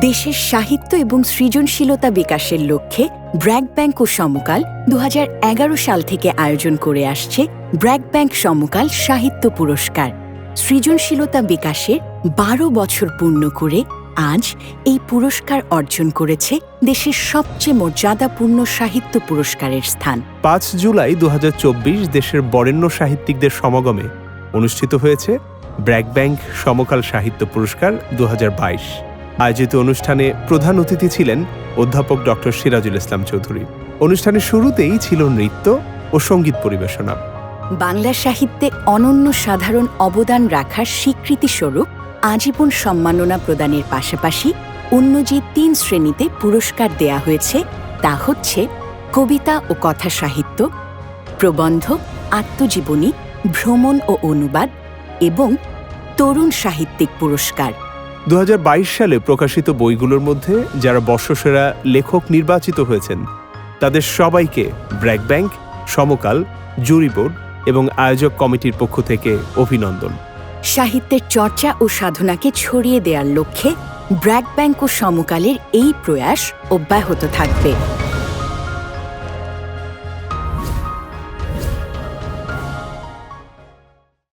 দেশের সাহিত্য এবং সৃজনশীলতা বিকাশের লক্ষ্যে ব্র্যাক ব্যাংক ও সমকাল দু হাজার এগারো সাল থেকে আয়োজন করে আসছে ব্র্যাক ব্যাংক সমকাল সাহিত্য পুরস্কার। সৃজনশীলতা বিকাশের বারো বছর পূর্ণ করে আজ এই পুরস্কার অর্জন করেছে দেশের সবচেয়ে মর্যাদাপূর্ণ সাহিত্য পুরস্কারের স্থান। পাঁচ জুলাই দু হাজার চব্বিশ দেশের বরেণ্য সাহিত্যিকদের সমাগমে অনুষ্ঠিত হয়েছে ব্র্যাক ব্যাংক সমকাল সাহিত্য পুরস্কার দু হাজার বাইশ। আয়োজিত অনুষ্ঠানে প্রধান অতিথি ছিলেন অধ্যাপক ডক্টর সিরাজুল ইসলাম চৌধুরী। অনুষ্ঠানের শুরুতেই ছিল নৃত্য ও সংগীত পরিবেশনা। বাংলা সাহিত্যে অনন্য সাধারণ অবদান রাখার স্বীকৃতিস্বরূপ আজীবন সম্মাননা প্রদানের পাশাপাশি অন্য যে তিন শ্রেণীতে পুরস্কার দেয়া হয়েছে, তা হচ্ছে কবিতা ও কথা সাহিত্য, প্রবন্ধ, আত্মজীবনী ভ্রমণ ও অনুবাদ এবং তরুণ সাহিত্যিক পুরস্কার। দু হাজার বাইশ সালে প্রকাশিত বইগুলোর মধ্যে যারা বর্ষসেরা লেখক নির্বাচিত হয়েছেন তাদের সবাইকে BRAC bank Samakal jury board এবং আয়োজক কমিটির পক্ষ থেকে অভিনন্দন। সাহিত্যের চর্চা ও সাধনাকে ছড়িয়ে দেওয়ার লক্ষ্যে ব্র্যাক ব্যাংক ও সমকালের এই প্রয়াস অব্যাহত থাকবে।